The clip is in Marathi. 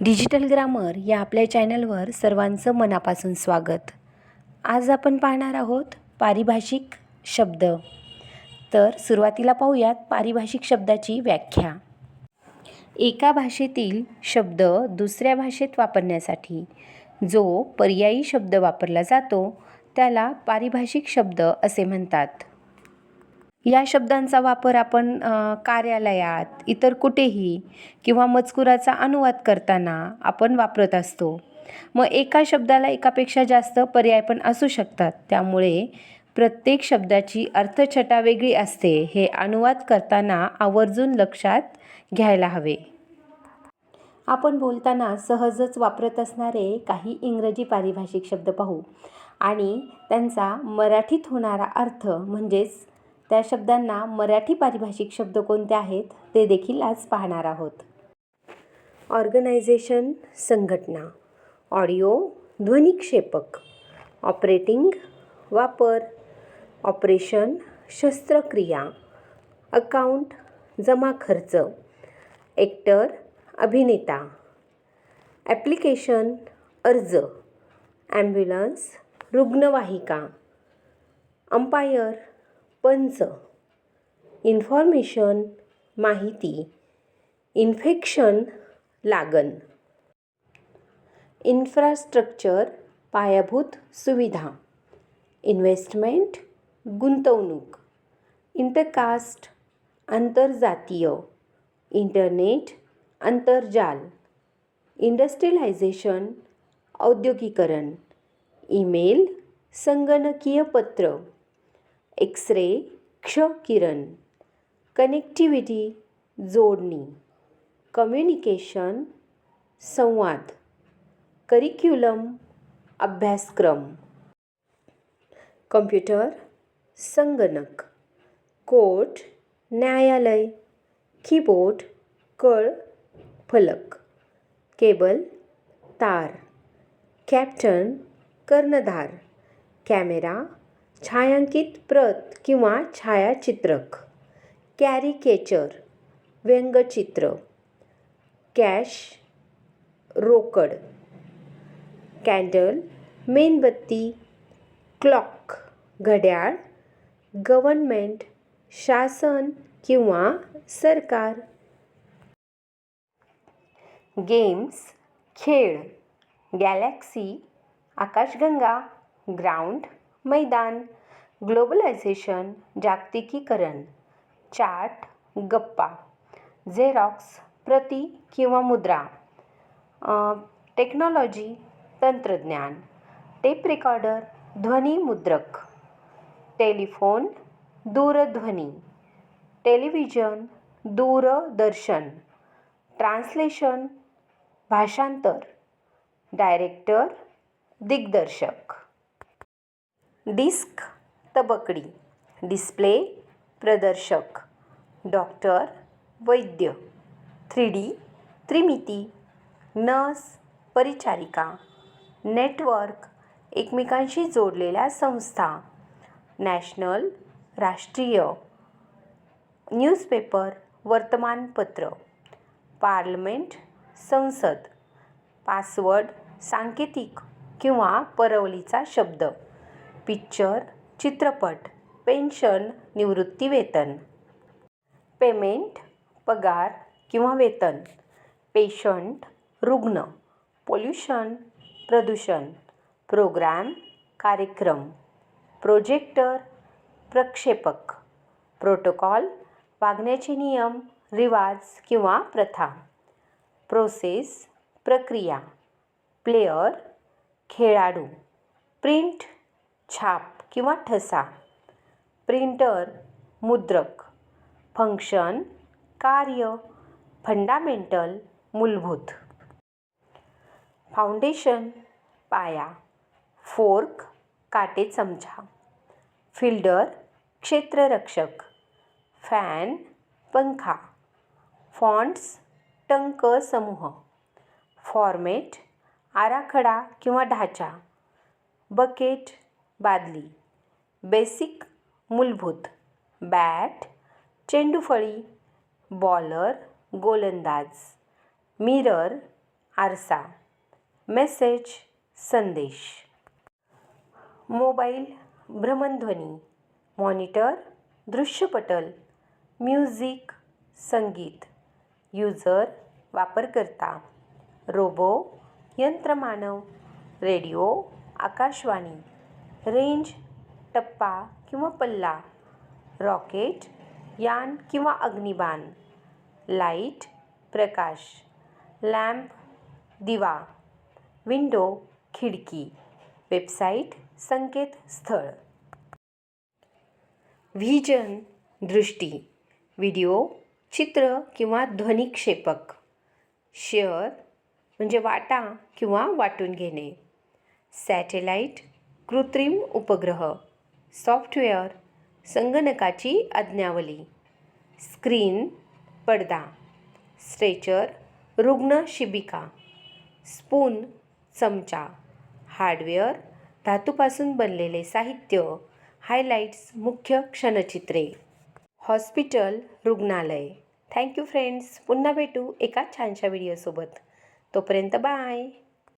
डिजिटल ग्रामर या आपल्या चॅनलवर सर्वांचं मनापासून स्वागत. आज आपण पाहणार आहोत पारिभाषिक शब्द. तर सुरुवातीला पाहूयात पारिभाषिक शब्दाची व्याख्या. एका भाषेतील शब्द दुसऱ्या भाषेत वापरण्यासाठी जो पर्यायी शब्द वापरला जातो त्याला पारिभाषिक शब्द असे म्हणतात. या शब्दांचा वापर आपण कार्यालयात इतर कुठेही किंवा मजकुराचा अनुवाद करताना आपण वापरत असतो. मग एका शब्दाला एकापेक्षा जास्त पर्याय पण असू शकतात. त्यामुळे प्रत्येक शब्दाची अर्थछटा वेगळी असते हे अनुवाद करताना आवर्जून लक्षात घ्यायला हवे. आपण बोलताना सहजच वापरत असणारे काही इंग्रजी पारिभाषिक शब्द पाहू आणि त्यांचा मराठीत होणारा अर्थ म्हणजेच त्या शब्दांना मराठी पारिभाषिक शब्द कोणते आहेत ते देखील आज पाहणार आहोत. ऑर्गनायझेशन संघटना ऑडिओ ध्वनिक्षेपक ऑपरेटिंग वापर ऑपरेशन शस्त्रक्रिया अकाउंट जमा खर्च एक्टर अभिनेता ॲप्लिकेशन अर्ज ॲम्ब्युलन्स रुग्णवाहिका अंपायर पंच. इन्फॉर्मेशन माहिती इन्फेक्शन लागण. इन्फ्रास्ट्रक्चर पायाभूत सुविधा. इन्व्हेस्टमेंट गुंतवणूक. इंटरकास्ट आंतरजातीय. इंटरनेट आंतरजाल. इंडस्ट्रियलायझेशन औद्योगिकरण. ईमेल संगणकीय पत्र. एक्सरे क्ष किरण कनेक्टिव्हिटी जोडणी कम्युनिकेशन संवाद करिक्युलम अभ्यासक्रम कम्प्युटर संगणक कोर्ट न्यायालय कीबोर्ड कळ फलक केबल तार कॅप्टन कर्णधार कॅमेरा छायांकित प्रत किंवा छायाचित्रक. कॅरिकेचर व्यंगचित्र. कॅश रोकड. कॅन्डल, मेणबत्ती. क्लॉक, घड्याळ. गव्हर्नमेंट, शासन किंवा सरकार. गेम्स, खेळ. गॅलॅक्सी, आकाशगंगा. ग्राउंड मैदान ग्लोबलायझेशन जागतिकीकरण चाट गप्पा झेरॉक्स प्रती किंवा मुद्रा टेक्नॉलॉजी तंत्रज्ञान टेप रेकॉर्डर ध्वनिमुद्रक टेलिफोन दूरध्वनी टेलिव्हिजन दूरदर्शन ट्रान्सलेशन भाषांतर डायरेक्टर दिग्दर्शक. डिस्क तबकडी डिस्प्ले प्रदर्शक डॉक्टर वैद्य थ्री डी त्रिमिती नर्स परिचारिका नेटवर्क एकमेकांशी जोडलेल्या संस्था नॅशनल राष्ट्रीय न्यूजपेपर वर्तमानपत्र पार्लमेंट संसद पासवर्ड सांकेतिक किंवा परवलीचा शब्द. पिक्चर चित्रपट पेन्शन निवृत्तीवेतन. पेमेंट पगार किंवा वेतन. पेशंट रुग्ण पोल्युशन प्रदूषण. प्रोग्रॅम कार्यक्रम. प्रोजेक्टर प्रक्षेपक. प्रोटोकॉल वागण्याचे नियम रिवाज किंवा प्रथा. प्रोसेस प्रक्रिया. प्लेयर खेळाडू. प्रिंट छाप किंवा ठसा. प्रिंटर मुद्रक. फंक्शन कार्य. फंडामेंटल मूलभूत. फाउंडेशन पाया. फोर्क काटे चमचा. फिल्डर क्षेत्ररक्षक. फॅन पंखा. फॉन्ट्स टंक समूह. फॉर्मेट आराखडा किंवा ढाचा. बकेट बादली. बेसिक मूलभूत. बॅट चेंडूफळी. बॉलर गोलंदाज. मिरर आरसा. मेसेज संदेश. मोबाईल भ्रमणध्वनी. मॉनिटर दृश्यपटल. म्युझिक संगीत. युजर वापरकर्ता. रोबो यंत्रमानव. रेडिओ आकाशवाणी. रेंज टप्पा किंवा पल्ला रॉकेट यान किंवा अग्निबाण लाइट प्रकाश लॅम्प दिवा विंडो खिडकी वेबसाईट संकेतस्थळ व्हिजन दृष्टी व्हिडिओ चित्र किंवा ध्वनिक्षेपक शेअर म्हणजे वाटा किंवा वाटून घेणे सॅटेलाईट कृत्रिम उपग्रह सॉफ्टवेअर संगणकाची आज्ञावली. स्क्रीन पडदा. स्ट्रेचर रुग्ण शिबिका. स्पून चमचा. हार्डवेअर धातूपासून बनलेले साहित्य. हायलाईट्स मुख्य क्षणचित्रे. हॉस्पिटल रुग्णालय. Thank you friends. पुन्हा भेटू एका छानशा व्हिडिओसोबत. तोपर्यंत बाय.